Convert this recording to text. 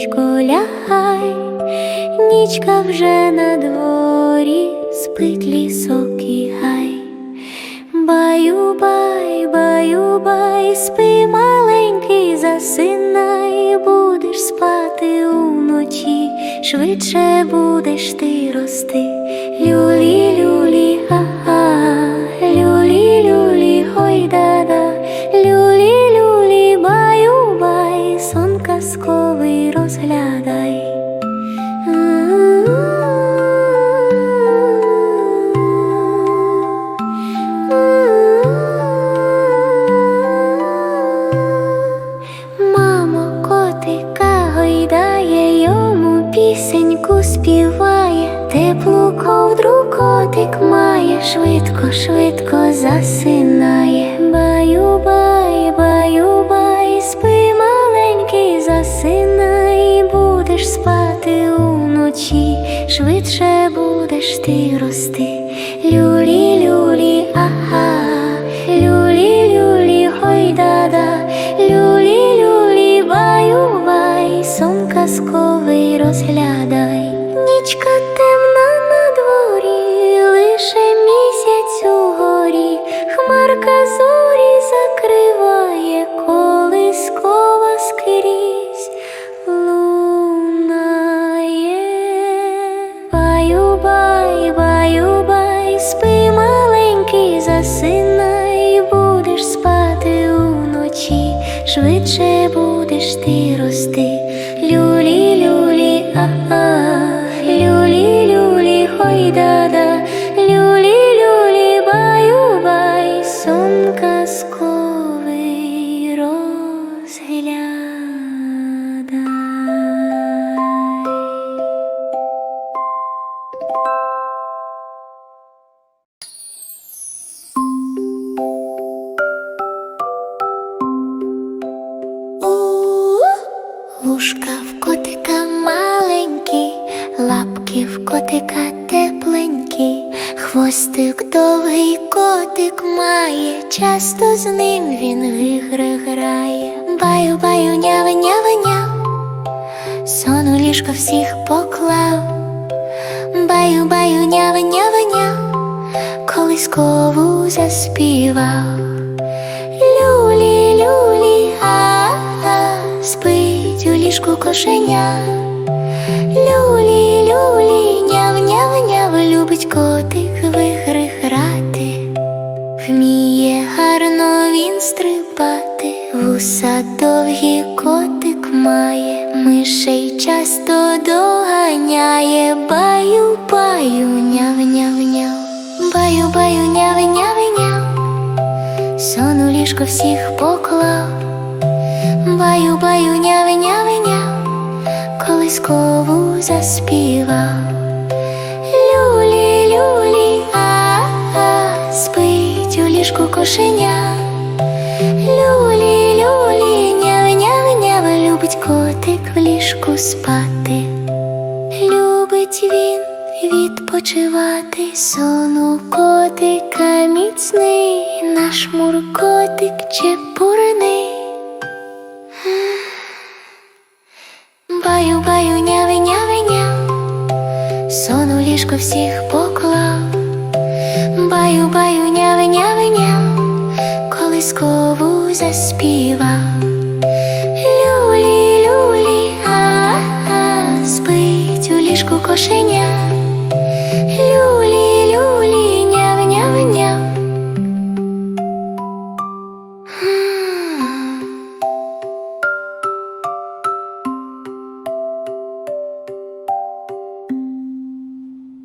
ліжечко лягай, нічка вже на дворі, спить лісок і гай. Баю, бай, баю, бай, спи маленький, засинай, будеш спати уночі, швидше будеш ти рости. Люлі, люлі, пісеньку співає, теплу ковдру котик має, швидко, швидко засинає. Баю, бай, баю, бай, спи маленький, засинай, будеш спати уночі, швидше будеш ти рости. Люлі, люлі, ага, Нічка темна на дворі, лише місяць угорі, хмарка зорі закриває, колискова скрізь. Лунає. Баю, бай, баю, бай, спи маленький, засинай, будеш спати уночі, швидше будеш ти Вушка в котика маленькі, лапки в котика тепленькі, хвостик довгий котик має, часто з ним він в ігри грає. Баю, баю, нява, нява, няв, сон у ліжко всіх поклав. Баю, баю, нява, нява, няв, колискову заспівав. Люлі, люлі, а-а, спить у ліжку кошеня. Люлі, люлі, няв, няв, няв, любить котик в ігри грати. Вміє гарно він стрибати, вуса довгі котик має, мишей часто доганяє, баю, баю, няв, няв, няв, баю, баю, няв, няв, няв. Сон у ліжко всіх поклав, баю, баю, няви, няви, няв, колискову заспівав. Люлі, люлі, а-а, спить у ліжку кошеня. Люлі, люлі, няви, няви, няви, любить котик в ліжку спати. Любить він відпочивати, сон у котика міцний, наш муркотик чепурний. Баю, баю, няви, няви, няв, сон у ліжко всіх поклав. Баю, баю, няви, няви, няв, колискову заспівав. Люлі, люлі, а-а, спить у ліжку кошеня.